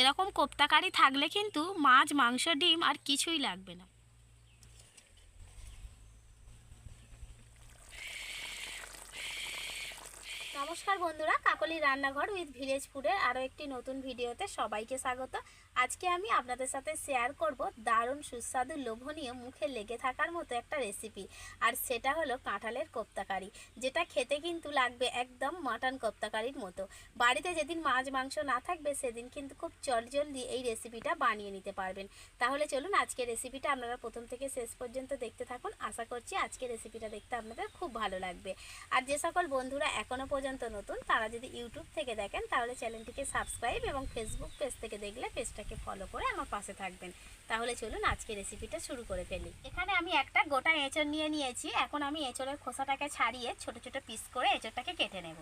এরকম কোপ্তাকারি থাকলে কিন্তু মাছ, মাংস, ডিম আর কিছুই লাগবে না। নমস্কার বন্ধুরা, কাকলি রান্নাঘর উইথ ভিলেজ ফুডের আরও একটি নতুন ভিডিওতে সবাইকে স্বাগত। আজকে আমি আপনাদের সাথে শেয়ার করব দারুণ, সুস্বাদু, লোভনীয়, মুখে লেগে থাকার মতো একটা রেসিপি আর সেটা হলো কাঁঠালের কোপ্তাকারি, যেটা খেতে কিন্তু লাগবে একদম মাটন কোপ্তাকারির মতো। বাড়িতে যেদিন মাছ, মাংস না থাকবে, সেদিন কিন্তু খুব জলদি এই রেসিপিটা বানিয়ে নিতে পারবেন। তাহলে চলুন আজকে রেসিপিটা আপনারা প্রথম থেকে শেষ পর্যন্ত দেখতে থাকুন। আশা করছি আজকে রেসিপিটা দেখতে আপনাদের খুব ভালো লাগবে। আর যে সকল বন্ধুরা এখনও পর্যন্ত নতুন, তারা যদি ইউটিউব থেকে দেখেন, তাহলে চ্যানেলটিকে সাবস্ক্রাইব এবং ফেসবুক পেজ থেকে দেখলে পেজটাকে ফলো করে আমার পাশে থাকবেন। তাহলে চলুন আজকে রেসিপিটা শুরু করে ফেলি। এখানে আমি একটা গোটা এঁচড় নিয়ে নিয়েছি। এখন আমি এঁচড়ের খোসাটাকে ছাড়িয়ে ছোট ছোট পিস করে এঁচড়টাকে কেটে নেব।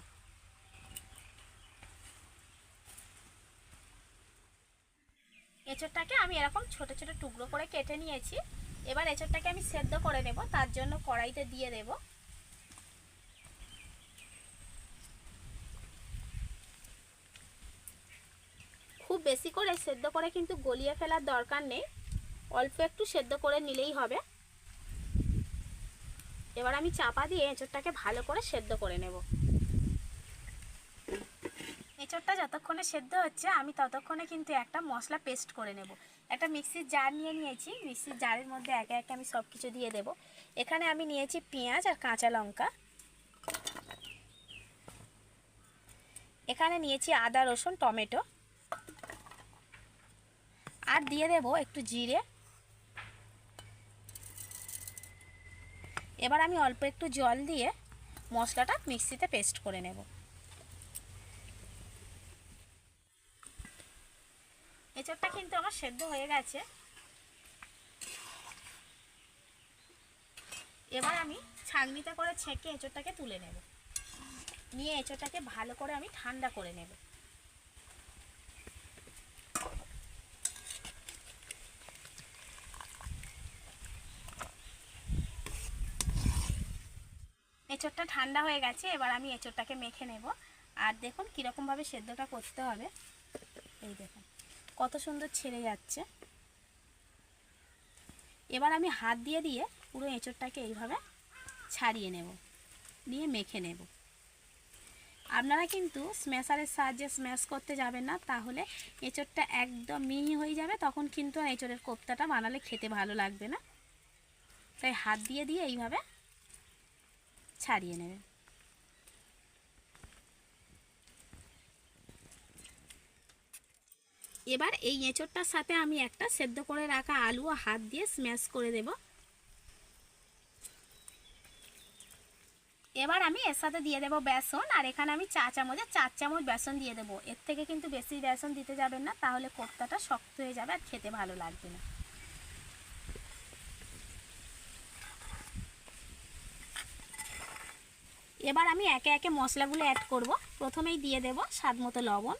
এঁচড়টাকে আমি এরকম ছোট ছোট টুকরো করে কেটে নিয়েছি। এবার এঁচড়টাকে আমি সেদ্ধ করে নেব। তার জন্য কড়াইতে দিয়ে দেবো। খুব বেশি করে সেদ্ধ করে কিন্তু গলিয়ে ফেলার দরকার নেই। অল্প একটু সেদ্ধ করে নিলেই হবে। এবার আমি চাপা দিয়ে এঁচড়টাকে ভালো করে সেদ্ধ করে নেব। এঁচড়টা যতক্ষণে সেদ্ধ হচ্ছে, আমি ততক্ষণে কিন্তু একটা মশলা পেস্ট করে নেব। একটা মিক্সির জার নিয়ে নিয়েছি। মিক্সির জারের মধ্যে একে একে আমি সব কিছু দিয়ে দেব। এখানে আমি নিয়েছি পেঁয়াজ আর কাঁচা লঙ্কা। এখানে নিয়েছি আদা, রসুন, টমেটো। দিয়ে দেব একটু জিরে। এবার আমি অল্প একটু জল দিয়ে মশলাটা মিক্সিতে পেস্ট করে নেব। এঁচড়টা কিন্তু আমার সেদ্ধ হয়ে গেছে। এবার আমি ছাঁকনিতে করে ছেঁকে এঁচড়টাকে তুলে নেব। নিয়ে এঁচড়টাকে ভালো করে আমি ঠান্ডা করে নেব। এঁচড়টা ঠান্ডা হয়ে গেছে, এবার আমি এঁচড়টাকে মেখে নেব। আর দেখুন কীরকমভাবে সেদ্ধটা করতে হবে। এই দেখুন, কত সুন্দর ছেড়ে যাচ্ছে। এবার আমি হাত দিয়ে দিয়ে পুরো এঁচড়টাকে এইভাবে ছাড়িয়ে নেব, নিয়ে মেখে নেব। আপনারা কিন্তু স্ম্যাশারের সাহায্যে স্ম্যাশ করতে যাবেন না, তাহলে এঁচড়টা একদম মিহি হয়ে যাবে, তখন কিন্তু এঁচড়ের কোপ্তাটা বানালে খেতে ভালো লাগবে না। তাই হাত দিয়ে দিয়ে এইভাবে ছাড়িয়ে নেবে। এবার এই এঁচড়টার সাথে আমি একটা সেদ্ধ করে রাখা আলু হাত দিয়ে স্ম্যাশ করে দেব। এবার আমি এর সাথে দিয়ে দেব বেসন, আর এখানে আমি চা চামচে চার চামচ বেসন দিয়ে দেবো। এর থেকে কিন্তু বেশি বেসন দিতে যাবেন না, তাহলে কোপ্তাটা শক্ত হয়ে যাবে আর খেতে ভালো লাগবে না। এবার আমি একে একে মশলাগুলো অ্যাড করব। প্রথমেই দিয়ে দেব স্বাদ মতো লবণ।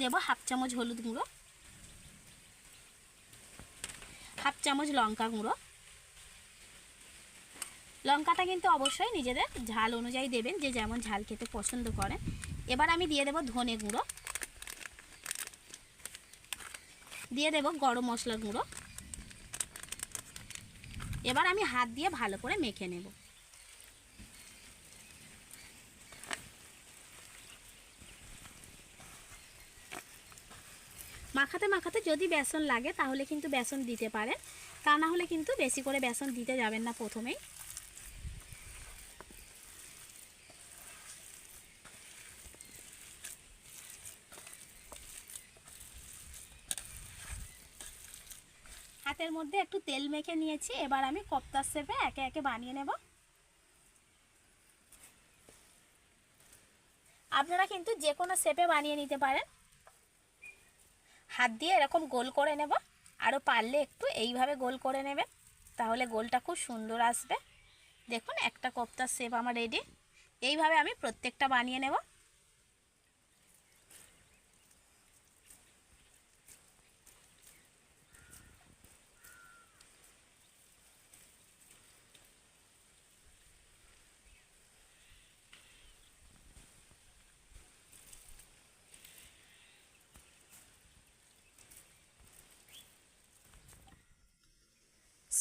দেব হাফ চামচ হলুদ গুঁড়ো। হাফ চামচ লঙ্কা গুঁড়ো। লঙ্কাটা কিন্তু অবশ্যই নিজেদের ঝাল অনুযায়ী দেবেন, যে যেমন ঝাল খেতে পছন্দ করেন। এবার আমি দিয়ে দেব ধনে গুঁড়ো। দিয়ে দেব গরম মশলা গুঁড়ো। এবার আমি হাত দিয়ে ভালো করে মেখে নেব। মাখাতে মাখাতে যদি বেসন লাগে তাহলে কিন্তু বেসন দিতে পারেন। তা না হলে কিন্তু বেশি করে বেসন দিতে যাবেন না প্রথমেই। হাতের মধ্যে একটু তেল মেখে নিয়েছি, এবার আমি কপ্তার শেপে একে একে বানিয়ে নেব। আপনারা কিন্তু যে কোনো শেপে বানিয়ে নিতে পারেন। হাত দিয়ে এরকম গোল করে নেব আরও পারলে একটু এইভাবে গোল করে নেবেন, তাহলে গোলটা খুব সুন্দর আসবে। দেখুন, একটা কপ্তার শেপ আমার রেডি এইভাবে আমি প্রত্যেকটা বানিয়ে নেব।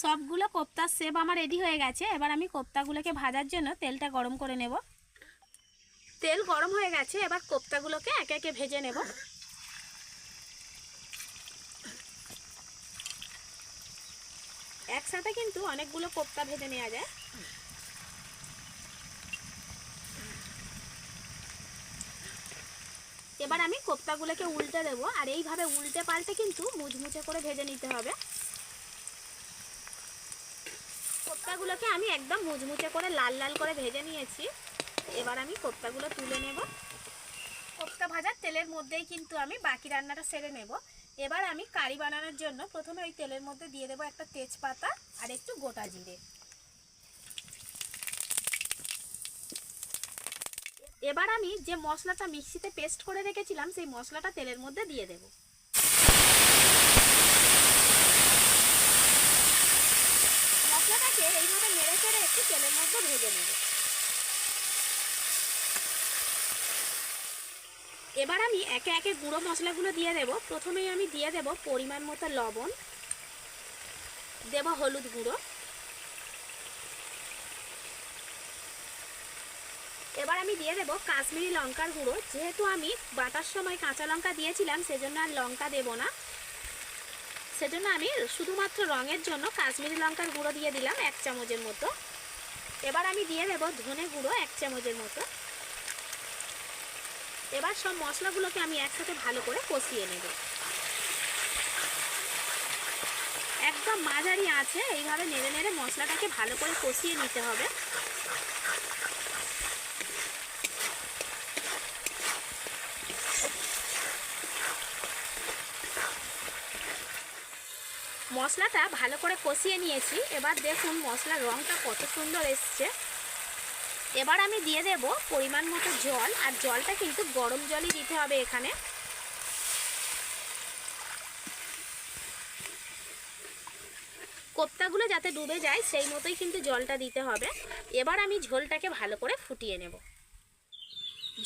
সবগুলো কোপ্তার সেব আমার রেডি হয়ে গেছে। এবার আমি কোপ্তাগুলোকে ভাজার জন্য তেলটা গরম করে নেব। তেল গরম হয়ে গেছে, এবার কোপ্তাগুলোকে একে একে ভেজে নেব। একসাথে কিন্তু অনেকগুলো কোপ্তা ভেজে নেওয়া যায়। এবার আমি কোপ্তাগুলোকে উল্টে দেবো, আর এইভাবে উল্টে পাল্টে কিন্তু মুচমুচে করে ভেজে নিতে হবে। কোপ্তাগুলোকে আমি একদম মুচমুচে করে লাল লাল করে ভেজে নিয়েছি। এবার আমি কোপ্তাগুলো তুলে নেব। কোপ্তা ভাজার তেলের মধ্যেই কিন্তু আমি বাকি রান্নাটা সেরে নেব। এবার আমি কারি বানানোর জন্য প্রথমে ওই তেলের মধ্যে দিয়ে দেবো একটা তেজপাতা আর একটু গোটা জিরে। এবার আমি যে মশলাটা মিক্সিতে পেস্ট করে রেখেছিলাম, সেই মশলাটা তেলের মধ্যে দিয়ে দেব মশলাটাকে এইভাবে নেড়ে চেড়ে একটু তেলের মধ্যে ভেজে নেব। এবার আমি একে একে গুঁড়ো মশলাগুলো দিয়ে দেব। প্রথমেই আমি দিয়ে দেব পরিমাণ মতো লবণ। দেব হলুদ গুঁড়ো। এবার আমি দিয়ে দেবো কাশ্মীরি লঙ্কার গুঁড়ো। যেহেতু আমি বাটার সময় কাঁচা লঙ্কা দিয়েছিলাম, সেজন্য আর লঙ্কা দেব না। সেজন্য আমি শুধুমাত্র রঙের জন্য কাশ্মীরি লঙ্কার গুঁড়ো দিয়ে দিলাম এক চামচের মতো। এবার আমি দিয়ে দেবো ধনে গুঁড়ো এক চামচের মতো। এবার সব মশলাগুলোকে আমি একসাথে ভালো করে কষিয়ে নেব। একদম মাঝারি আছে, এইভাবে নেড়ে নেড়ে মশলাটাকে ভালো করে কষিয়ে নিতে হবে। মশলাটা ভালো করে কষিয়ে নিয়েছি। এবার দেখুন মশলার রঙটা কত সুন্দর এসছে। এবার আমি দিয়ে দেব পরিমাণ মতো জল, আর জলটা কিন্তু গরম জলই দিতে হবে এখানে। কোপ্তাগুলো যাতে ডুবে যায়, সেই মতোই কিন্তু জলটা দিতে হবে। এবার আমি ঝোলটাকে ভালো করে ফুটিয়ে নেব।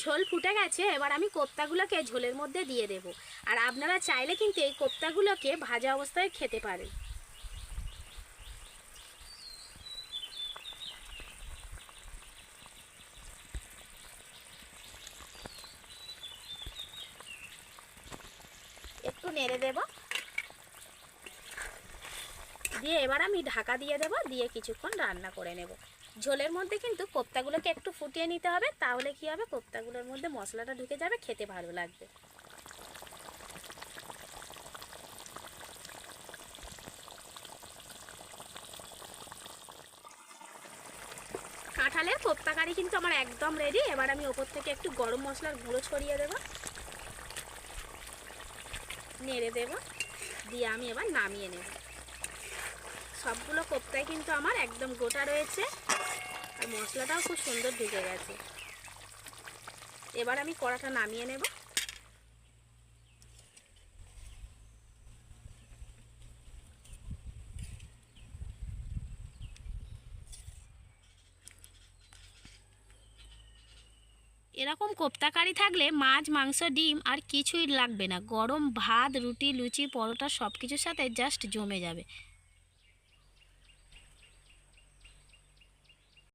ঝোল ফুটে গেছে, এবার আমি কোপ্তাগুলোকে ঝোলের মধ্যে দিয়ে দেব। আর আপনারা চাইলে কিন্তু এই কোপ্তাগুলোকে ভাজা অবস্থায় খেতে পারেন। একটু নেড়ে দেব। দিয়ে এবার আমি ঢাকা দিয়ে দেব, দিয়ে কিছুক্ষণ রান্না করে নেব। ঝোলের মধ্যে কিন্তু কোপ্তাগুলোকে একটু ফুটিয়ে নিতে হবে, তাহলে কি হবে? কোপ্তাগুলোর মধ্যে মশলাটা ঢুকে যাবে, খেতে ভালো লাগবে। কাঁঠালের কোপ্তা কারি কিন্তু আমার একদম রেডি এবার আমি ওপর থেকে একটু গরম মশলার গুঁড়ো ছড়িয়ে দেব। নেড়ে দেব। দিয়ে আমি এবার নামিয়ে নেব। সবগুলো কোপ্তায় কিন্তু আমার একদম গোটা রয়েছে। আর মশলাটাও খুব সুন্দর ঢুকে গেছে। এবার আমি কড়াটা নামিয়ে নেব। এরকম কোপ্তা কারি থাকলে মাছ, মাংস, ডিম আর কিছুই লাগবে না। গরম ভাত, রুটি, লুচি, পরোটা সব কিছুর সাথে জাস্ট জমে যাবে।